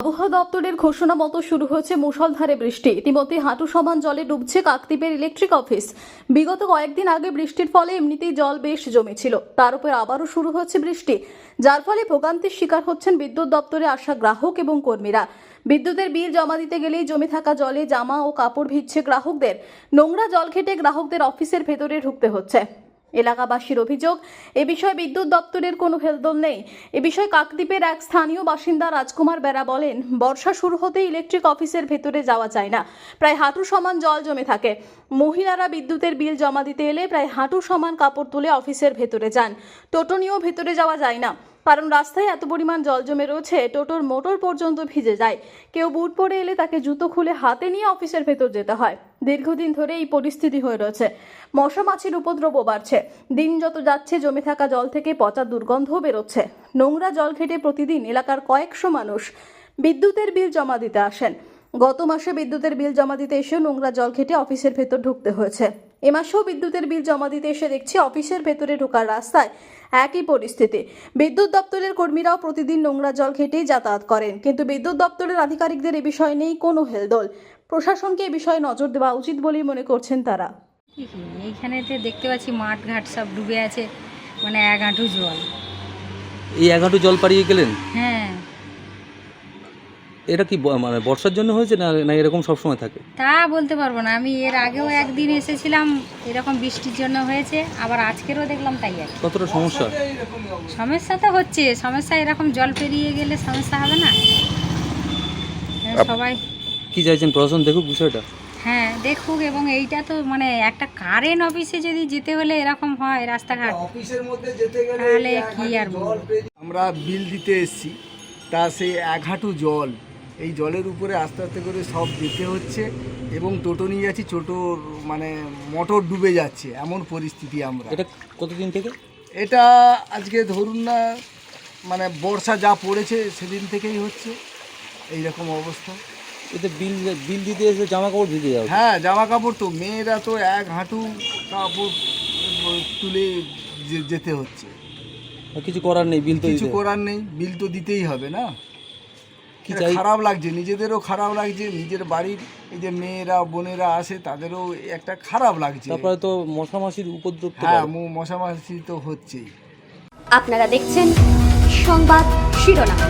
আবহাওয়া দপ্তরের ঘোষণা মতো শুরু হয়েছে মুষলধারে বৃষ্টি। ইতিমধ্যে হাঁটু সমান জলে ডুবছে কাকদ্বীপের ইলেকট্রিক অফিস বিগত কয়েকদিন আগে বৃষ্টির ফলে এমনিতেই জল বেশ জমেছিল। তার উপর আবারও শুরু হচ্ছে বৃষ্টি। যার ফলে ভোগান্তির শিকার হচ্ছেন বিদ্যুৎ দপ্তরে আসা গ্রাহক এবং কর্মীরা। বিদ্যুতের বিল জমা দিতে গেলেই জমে থাকা জলে জামা ও কাপড় ভিজছে গ্রাহকদের। নোংরা জল খেটে গ্রাহকদের অফিসের ভেতরে ঢুকতে হচ্ছে। এলাকাবাসীর অভিযোগ, এ বিষয়ে বিদ্যুৎ দপ্তরের কোনো হেলদোল নেই। এ বিষয়ে কাকদ্বীপের এক স্থানীয় বাসিন্দা রাজকুমার বেরা বলেন, বর্ষা শুরু হতে ইলেকট্রিক অফিসের ভেতরে যাওয়া যায় না। প্রায় হাঁটু সমান জল জমে থাকে। মহিলারা বিদ্যুতের বিল জমা দিতে এলে প্রায় হাঁটু সমান কাপড় তুলে অফিসের ভেতরে যান। টোটনিও ভেতরে যাওয়া যায় না। কারণ রাস্তায় এত পরিমাণ জল জমে রয়েছে, টোটোর মোটর পর্যন্ত ভিজে যায়। কেউ বুট পরে এলে তাকে জুতো খুলে হাতে নিয়ে অফিসের ভেতর যেতে হয়। দীর্ঘদিন ধরে এই পরিস্থিতি হয়ে রয়েছে। মশা মাছির উপদ্রবও বাড়ছে। দিন যত যাচ্ছে, জমে থাকা জল থেকে পচা দুর্গন্ধও বেরোচ্ছে। নোংরা জল ঘেটে প্রতিদিন এলাকার কয়েকশো মানুষ বিদ্যুতের বিল জমা দিতে আসেন। গত মাসে বিদ্যুতের বিল জমা দিতে এসেও নোংরা জল ঘেটে অফিসের ভেতর ঢুকতে হয়েছে। এ মাসেও বিদ্যুতের বিল জমা দিতে এসে দেখছি অফিসের ভেতরে ঢোকার রাস্তায় একই পরিস্থিতি। বিদ্যুৎ দপ্তরের কর্মীরাও প্রতিদিন নোংরা জল ঘেটেই যাতায়াত করেন। কিন্তু বিদ্যুৎ দপ্তরের আধিকারিকদের এ বিষয়ে নেই কোনো হেলদোল। প্রশাসনকে এ বিষয়ে নজর দেওয়া উচিত বলেই মনে করছেন তারা। এইখানে দেখতে পাচ্ছি মাঠ ঘাট সব ডুবে আছে মানে এক হাঁটু জল। এই এক হাঁটু জল পাড়িয়ে গেলেন? হ্যাঁ এটা কি মানে বর্ষার জন্য হয়েছে না না এরকম সবসময় থাকে? তা বলতে পারব না। আমি এর আগেও একদিন এসেছিলাম এরকম বৃষ্টির জন্য হয়েছে আবার আজকেরও দেখলাম তাই আর কতটা সমস্যা? সমস্যা তো হচ্ছে সমস্যা এরকম জল পেরিয়ে গেলে সমস্যা হবে না। হ্যাঁ, সবাই কি চাইছেন? প্রশাসন দেখুক বিষয়টা। হ্যাঁ দেখুক এবং এইটা তো মানে একটা কারেন্ট অফিসে যদি যেতে হলে এরকম হয় রাস্তাঘাট অফিসের মধ্যে যেতে গেলে তাহলে কি আর বলব? আমরা বিল দিতে এসেছি তা সেই এক হাঁটু জল এই জলের উপরে আস্তে আস্তে করে সব যেতে হচ্ছে এবং টোটো নিয়ে যাচ্ছি টোটোর মানে মোটর ডুবে যাচ্ছে এমন পরিস্থিতি আমরা। এটা কতদিন থেকে? এটা আজকে ধরুন না মানে বর্ষা যা পড়েছে সেদিন থেকেই হচ্ছে এই রকম অবস্থা। এতে বিল বিল দিতে এসে জামা কাপড় ভিজে যাবে। হ্যাঁ জামা কাপড় তো মেয়েরা তো এক হাঁটু কাপড় তুলে যেতে হচ্ছে। কিছু করার নেই বিল তো কিছু করার নেই বিল তো দিতেই হবে না। কি চাই? খারাপ লাগছে নিজেদেরও খারাপ লাগছে নিজের বাড়ির এই যে মেয়েরা বোনেরা আসে তাদেরও একটা খারাপ লাগছে। তারপরে তো মশামাসির উপদ্রব তো হ্যাঁ মশামাসি মশামাছি তো হচ্ছেই। আপনারা দেখছেন সংবাদ শিরোনাম।